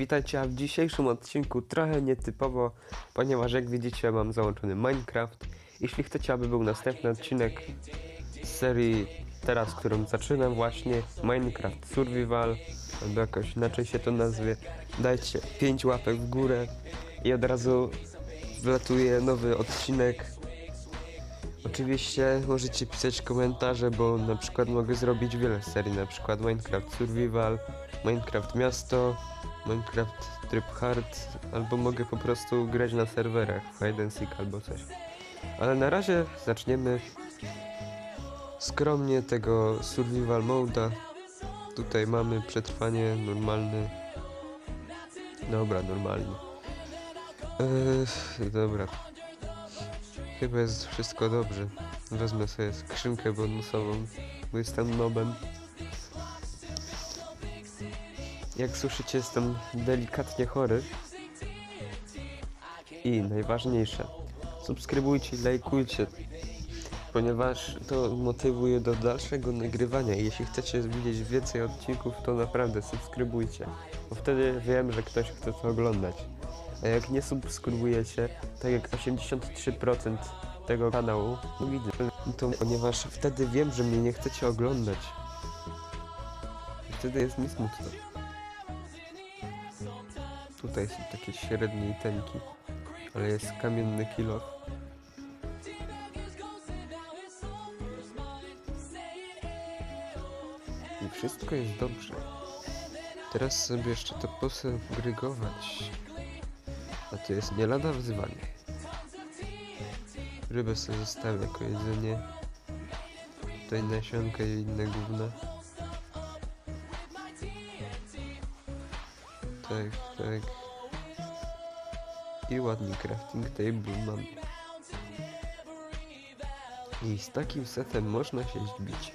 witajcie, a w dzisiejszym odcinku trochę nietypowo, ponieważ jak widzicie mam załączony Minecraft. Jeśli chcecie, aby był następny odcinek z serii teraz, którą zaczynam właśnie, Minecraft Survival, albo jakoś inaczej się to nazwie, dajcie 5 łapek w górę i od razu wlatuje nowy odcinek. Oczywiście możecie pisać komentarze, bo na przykład mogę zrobić wiele serii, na przykład Minecraft Survival, Minecraft Miasto, Minecraft Tryb Hard, albo mogę po prostu grać na serwerach w Hide and Seek albo coś. Ale na razie zaczniemy skromnie tego Survival Mode'a. Tutaj mamy przetrwanie normalny. Dobra, normalny. Eee, dobra. Chyba jest wszystko dobrze. Wezmę sobie skrzynkę bonusową, bo jestem nobem. Jak słyszycie, jestem delikatnie chory. I najważniejsze, subskrybujcie i lajkujcie, ponieważ to motywuje do dalszego nagrywania. Jeśli chcecie widzieć więcej odcinków, to naprawdę subskrybujcie, bo wtedy wiem, że ktoś chce to oglądać. A jak nie subskrybujecie, tak jak 83% tego kanału, no widzę, to ponieważ wtedy wiem, że mnie nie chcecie oglądać. Wtedy jest mi smutno. Tutaj są takie średnie tenki, ale jest kamienny kilo. I wszystko jest dobrze. Teraz sobie jeszcze to posegregować. A to jest nie lada wyzwanie. Rybę sobie zostawię jako jedzenie. Tutaj nasionka i inne gówna. Tak, tak. I ładny crafting table mam. I z takim setem można się zbić.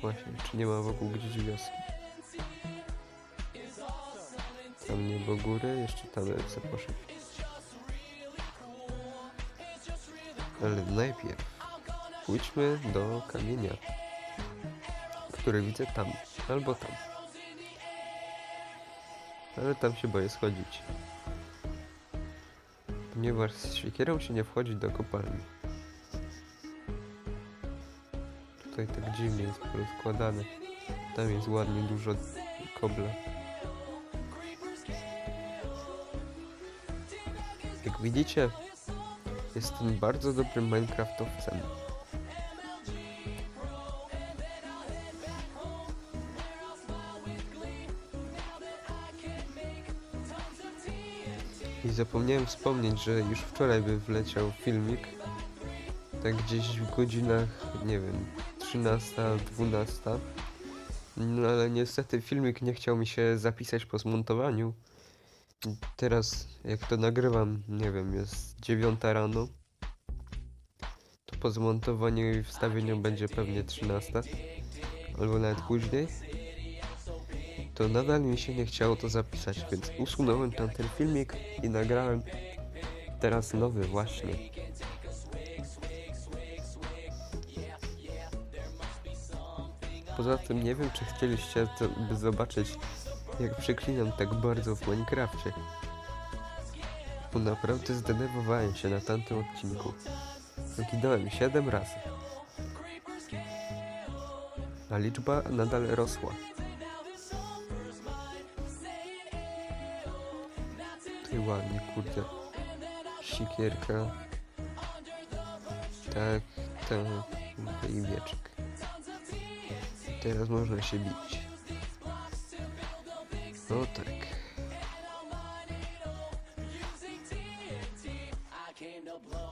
Właśnie, czy nie ma wokół gdzieś wioski? Tam niebo góry, jeszcze tam lecę poszedł. Ale najpierw pójdźmy do kamienia, który widzę tam, albo tam. Ale tam się boję schodzić. Ponieważ z siekierą się nie wchodzi do kopalni. Tutaj tak dziwnie jest porozkładane. Tam jest ładnie dużo kobla. Jak widzicie, jestem bardzo dobrym Minecraftowcem. Zapomniałem wspomnieć, że już wczoraj by wleciał filmik. Tak gdzieś w godzinach, nie wiem, 13, 12. No ale niestety filmik nie chciał mi się zapisać po zmontowaniu. Teraz jak to nagrywam, nie wiem, jest 9 rano. To po zmontowaniu i wstawieniu będzie pewnie 13. Albo nawet później. To nadal mi się nie chciało to zapisać, więc usunąłem tamten filmik i nagrałem teraz nowy właśnie. Poza tym nie wiem, czy chcieliście to, by zobaczyć, jak przeklinam tak bardzo w Minecrafcie. Bo naprawdę zdenerwowałem się na tamtym odcinku. Zaginąłem 7 razy. A liczba nadal rosła. Ładnie, kurde. Sikierka. Tak, tak. I mieczek. Teraz można się bić. No tak.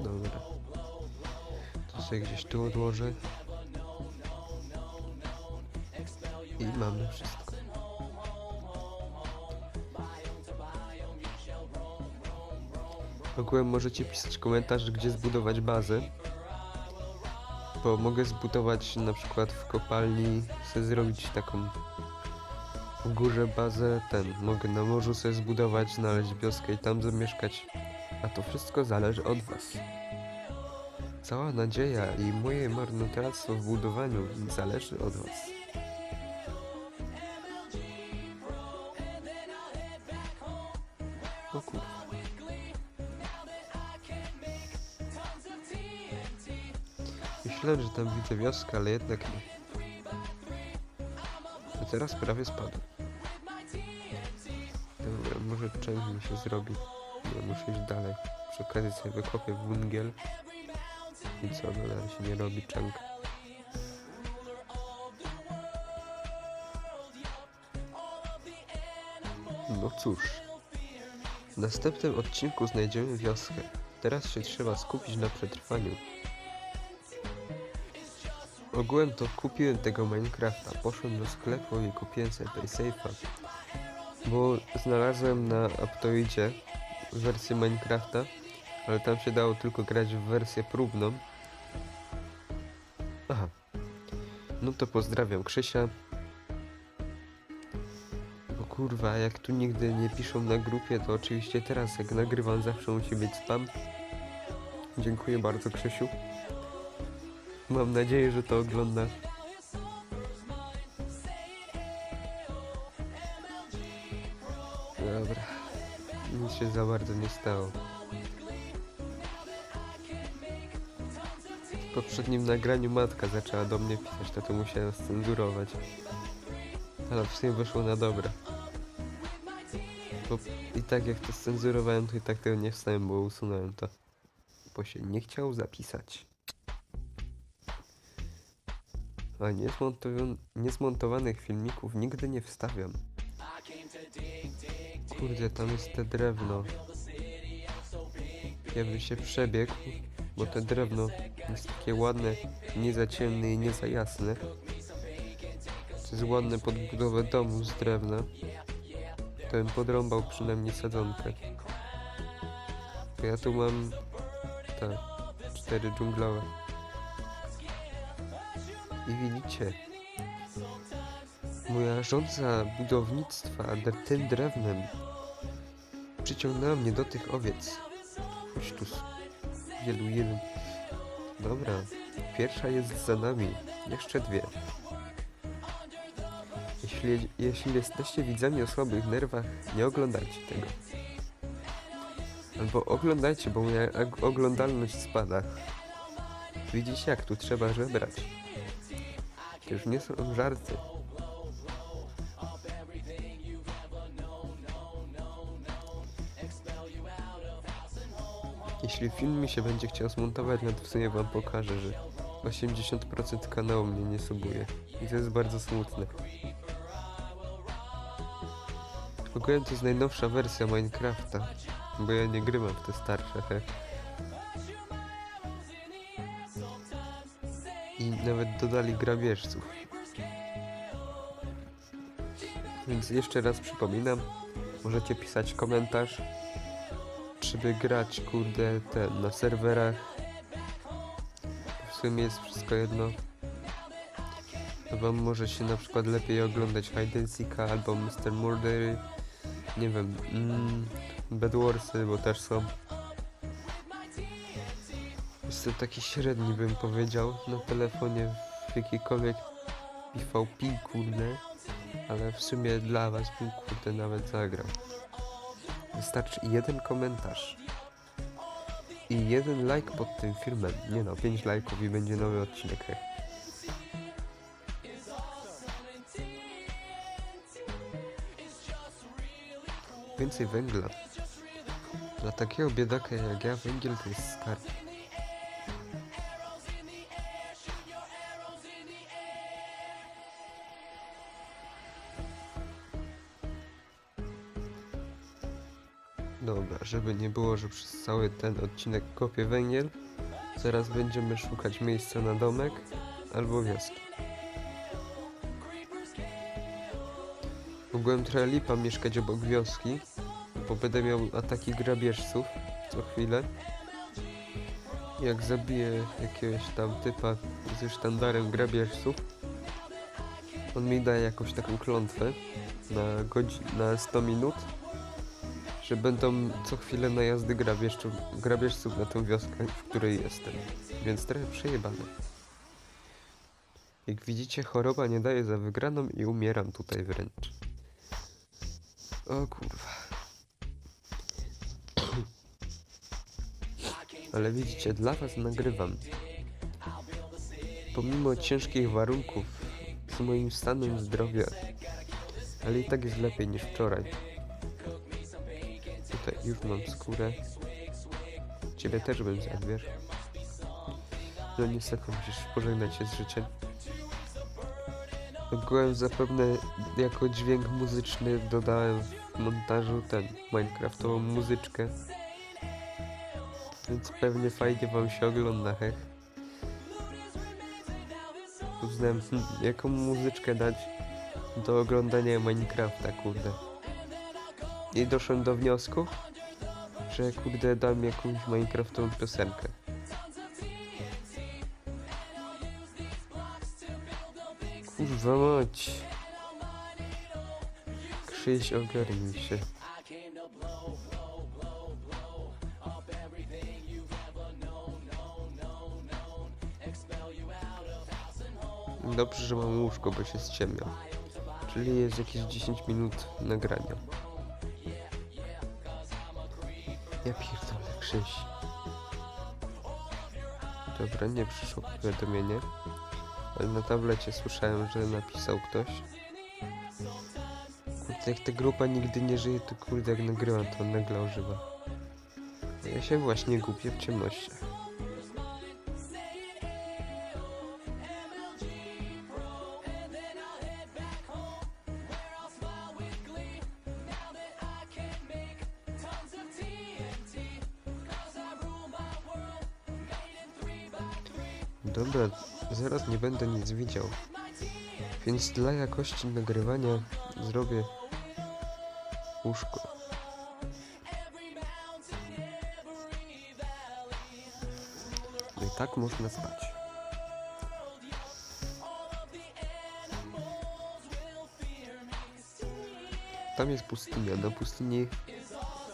Dobra. To sobie gdzieś tu odłożę. I mamy wszystko. Ogółem możecie pisać komentarze, gdzie zbudować bazę. Bo mogę zbudować na przykład w kopalni, sobie zrobić taką w górze bazę, ten, mogę na morzu sobie zbudować, znaleźć wioskę i tam zamieszkać. A to wszystko zależy od was. Cała nadzieja i moje marnotrawstwo w budowaniu zależy od was. Myślałem, że tam widzę wioskę, ale jednak nie. A teraz prawie spadł. Dobra, może część mi się zrobi. Ja muszę iść dalej. Przy okazji sobie wykopię wungiel. I co, no dalej się nie robi czank. No cóż. W następnym odcinku znajdziemy wioskę. Teraz się trzeba skupić na przetrwaniu. Ogółem to kupiłem tego Minecrafta. Poszłem do sklepu i kupiłem sobie PlaySafe'a. Bo znalazłem na Aptoidzie wersję Minecrafta, ale tam się dało tylko grać w wersję próbną. Aha. No to pozdrawiam Krzysia. Bo kurwa, jak tu nigdy nie piszą na grupie, to oczywiście teraz jak nagrywam zawsze musi być spam. Dziękuję bardzo Krzysiu. Mam nadzieję, że to oglądasz. Dobra. Nic się za bardzo nie stało. W poprzednim nagraniu matka zaczęła do mnie pisać, to to musiałem scenzurować. Ale w sumie wyszło na dobre. Bo i tak jak to scenzurowałem, to i tak tego nie wstałem, bo usunąłem to. Bo się nie chciał zapisać. A niezmontowan- niezmontowanych filmików nigdy nie wstawiam. Kurde, tam jest te drewno. Ja bym się przebiegł, bo te drewno jest takie ładne, nie za ciemne i nie za jasne. To jest ładne pod budowę domu z drewna. To bym podrąbał przynajmniej sadzonkę. Ja tu mam... te cztery dżunglowe. I widzicie, moja rządza budownictwa dr- tym drewnem przyciągnęła mnie do tych owiec. Chodź tu, wielu jeden. Dobra, pierwsza jest za nami, jeszcze dwie. Jeśli, jeśli jesteście widzami o słabych nerwach, nie oglądajcie tego. Albo oglądajcie, bo moja oglądalność spada. Widzicie, jak tu trzeba żebrać. To już nie są żarty. Jeśli film mi się będzie chciał zmontować, no to w sumie wam pokażę, że 80% kanału mnie nie subuje. I to jest bardzo smutne. Ogólnie to jest najnowsza wersja Minecrafta, bo ja nie grywam w te starsze. he. Nawet dodali grabieżców. Więc jeszcze raz przypominam, możecie pisać komentarz, czy by grać, kurde, te, na serwerach. W sumie jest wszystko jedno. Wam może się na przykład lepiej oglądać Hide and Seeka albo Mr. Murdery. Nie wiem, mm, Bedwarsy, bo też są. Jestem taki średni bym powiedział na telefonie w jakiejkolwiek PvP kurde. Ale w sumie dla was bym kurde nawet zagrał. Wystarczy jeden komentarz. I jeden like pod tym filmem. Nie no, 5 lajków i będzie nowy odcinek. Więcej węgla. Dla takiego biedaka jak ja węgiel to jest skarb. Dobra, żeby nie było, że przez cały ten odcinek kopię węgiel, zaraz będziemy szukać miejsca na domek albo wioski. Mogłem trochę lipa mieszkać obok wioski, bo będę miał ataki grabieżców co chwilę. Jak zabiję jakiegoś tam typa ze sztandarem grabieżców, on mi daje jakąś taką klątwę na, godzi- na 100 minut, że będą co chwilę najazdy grabieżców, grabieżców na tę wioskę, w której jestem, więc trochę przejebane. Jak widzicie, choroba nie daje za wygraną i umieram tutaj wręcz. O kurwa. Ale widzicie, dla was nagrywam. Pomimo ciężkich warunków z moim stanem zdrowia, ale i tak jest lepiej niż wczoraj. Już mam skórę. Ciebie też bym zjadł, wiesz? No niestety musisz pożegnać się z życiem. Ogółem zapewne jako dźwięk muzyczny dodałem w montażu ten Minecraftową muzyczkę. Więc pewnie fajnie wam się ogląda, hech. Uznałem, hmm, jaką muzyczkę dać do oglądania Minecrafta, kurde. I doszedłem do wniosku, że kurde dam jakąś Minecraftową piosenkę. Kurwa mać. Krzyś ogarnij się. Dobrze, że mam łóżko, bo się ściemniał. Czyli jest jakieś 10 minut nagrania. Ja pierdolę, Krzyś. Dobra, nie przyszło powiadomienie. Ale na tablecie słyszałem, że napisał ktoś. Kurde, jak ta grupa nigdy nie żyje, to kurde, jak nagrywam, to on nagle ożywa. Ja się właśnie gubię w ciemnościach. Dobra, zaraz nie będę nic widział. Więc dla jakości nagrywania zrobię łóżko. No i tak można spać. Tam jest pustynia. Na pustyni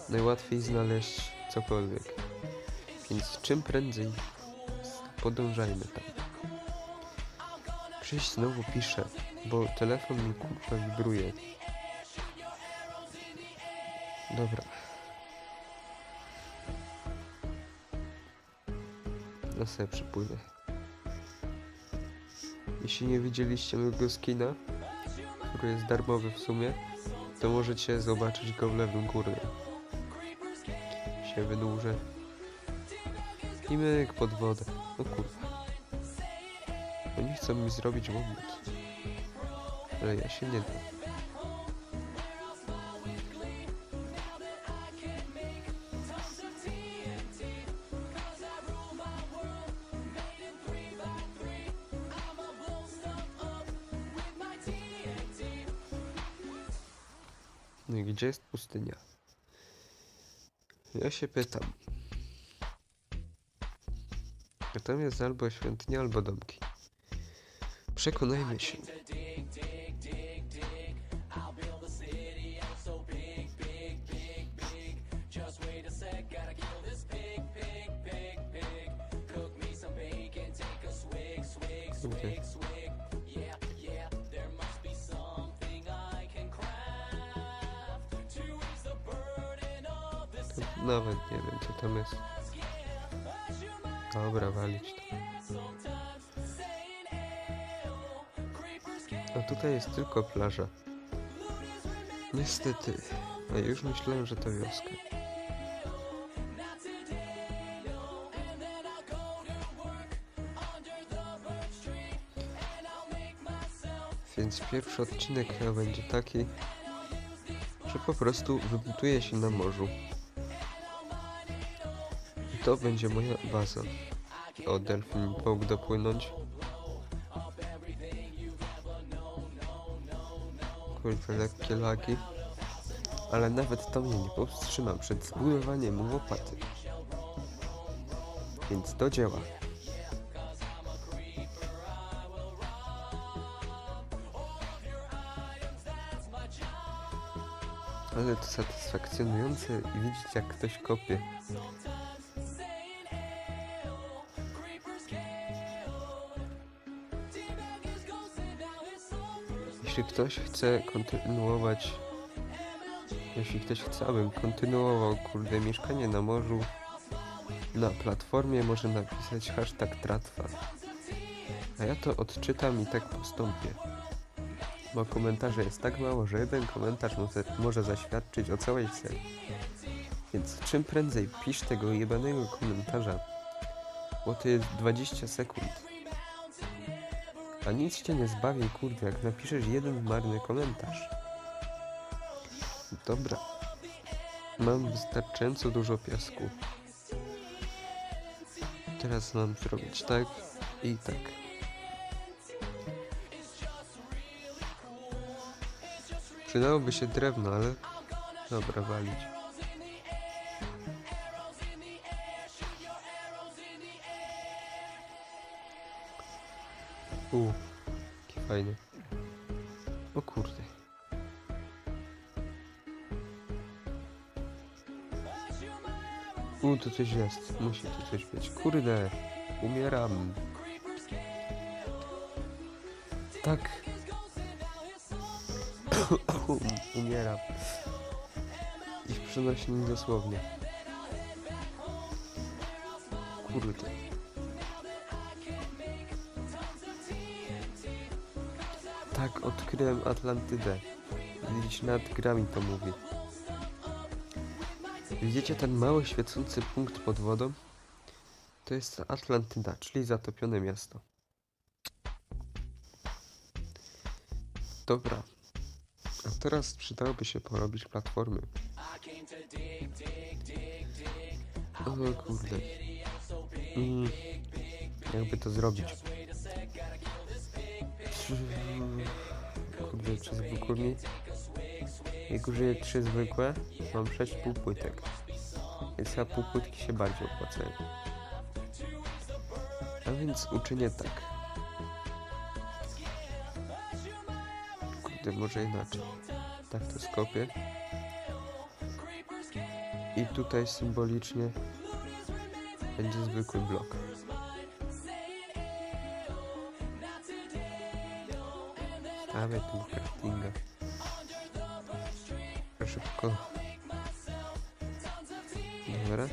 najłatwiej znaleźć cokolwiek. Więc czym prędzej podążajmy tam. Krzyś znowu pisze, bo telefon mi kurwa wibruje. Dobra. No sobie przypłynę. Jeśli nie widzieliście mojego skina, który jest darmowy w sumie, to możecie zobaczyć go w lewym górnym. Się wydłużę. I myk pod wodę. No kurwa. Oni chcą mi zrobić łomot. Ale ja się nie dam. No i gdzie jest pustynia? Ja się pytam. Jest albo świątynia, albo domki. Przekonajmy się. Nawet nie wiem co tam jest. Dobra, walić to. A tutaj jest tylko plaża. Niestety. A już myślałem, że to wioska. Więc pierwszy odcinek chyba będzie taki, że po prostu wybuduję się na morzu. To będzie moja baza. O, delfin mi pomógł dopłynąć. Kurwa, lekkie lagi. Ale nawet to mnie nie powstrzyma przed zbudowaniem łopaty. Więc do dzieła. Ale to satysfakcjonujące i widzieć jak ktoś kopie. Jeśli ktoś chce kontynuować, jeśli ktoś chce, abym kontynuował, kurde, mieszkanie na morzu, na platformie może napisać hashtag tratwa. A ja to odczytam i tak postąpię. Bo komentarzy jest tak mało, że jeden komentarz może, może zaświadczyć o całej serii. Więc czym prędzej pisz tego jebanego komentarza, bo to jest 20 sekund. A nic cię nie zbawi, kurde, jak napiszesz jeden marny komentarz. Dobra. Mam wystarczająco dużo piasku. Teraz mam zrobić tak i tak. Przydałoby się drewno, ale... Dobra, walić. U, jaki fajny. O kurde. U, tu coś jest. Musi tu coś być. Kurde, umieram. Tak. umieram. I w przenośni dosłownie. Kurde. Tak, odkryłem Atlantydę. Gdzieś nad grami to mówi. Widzicie ten mały świecący punkt pod wodą? To jest Atlantyda, czyli zatopione miasto. Dobra. A teraz przydałoby się porobić platformy. O kurde. Mm, jakby to zrobić? Kurde, czy zwykły mi? Jak użyję trzy zwykłe, mam 6 półpłytek. Więc chyba półpłytki się bardziej opłacają. A więc uczynię tak. Kurde, może inaczej. Tak to skopię. I tutaj symbolicznie będzie zwykły blok. Stawię tu craftinga. Szybko. Dobra.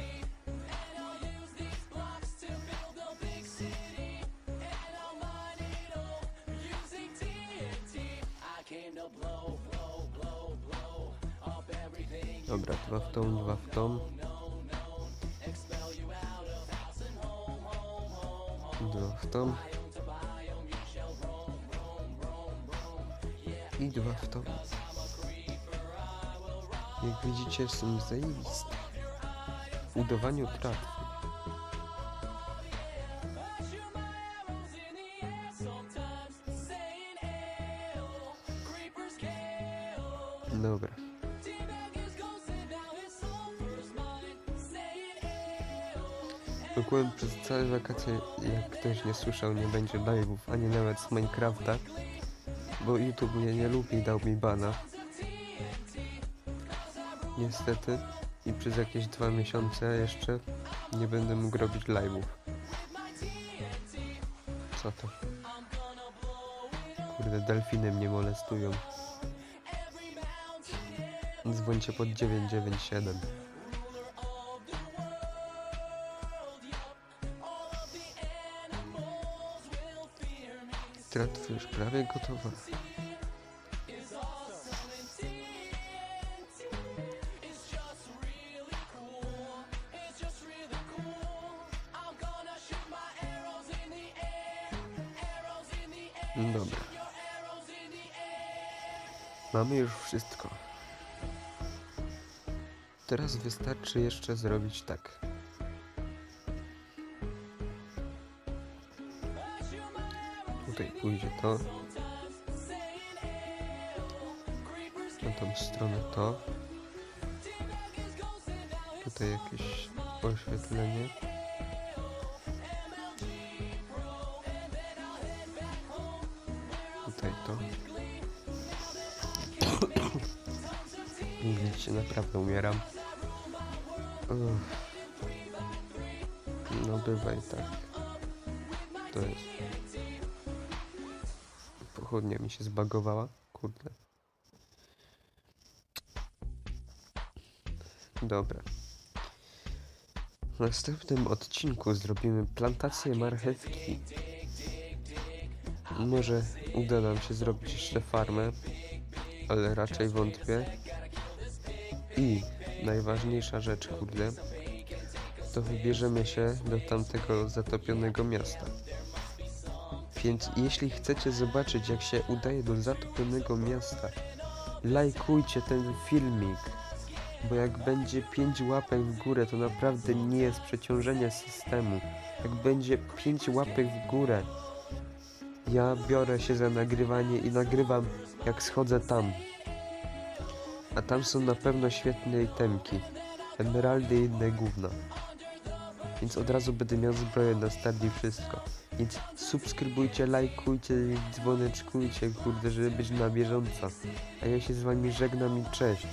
Dobra, dwa w tą, dwa w tą. Dwa w tą. I dwa w tą. Jak widzicie, jestem zajebisty. W budowaniu tratwy. Dobra. Ogółem przez całe wakacje, jak ktoś nie słyszał, nie będzie live'ów, ani nawet z Minecrafta, bo YouTube mnie nie lubi dał mi bana. Niestety. I przez jakieś dwa miesiące jeszcze nie będę mógł robić live'ów. Co to? Kurde, delfiny mnie molestują. Dzwońcie pod 997. Tratwa już prawie gotowa. Dobra. Mamy już wszystko. Teraz wystarczy jeszcze zrobić tak. Tutaj pójdzie to. Na tą stronę to. Tutaj jakieś oświetlenie. Tutaj to. Widzicie, naprawdę umieram. Uff. No bywa i tak. To jest. Pochodnia mi się zbagowała. Kurde. Dobra. następnym odcinku zrobimy plantację marchewki. Może uda nam się zrobić jeszcze farmę, ale raczej wątpię. I najważniejsza rzecz, kurde, to wybierzemy się do tamtego zatopionego miasta. Więc jeśli chcecie zobaczyć, jak się udaje do zatopionego miasta, lajkujcie ten filmik, bo jak będzie 5 łapek w górę, to naprawdę nie jest przeciążenie systemu. Jak będzie 5 łapek w górę, ja biorę się za nagrywanie i nagrywam, jak schodzę tam. A tam są na pewno świetne itemki, emeraldy i inne gówna. Więc od razu będę miał zbroję na start i wszystko. Więc subskrybujcie, lajkujcie, dzwoneczkujcie, kurde, żeby być na bieżąco. A ja się z wami żegnam i cześć.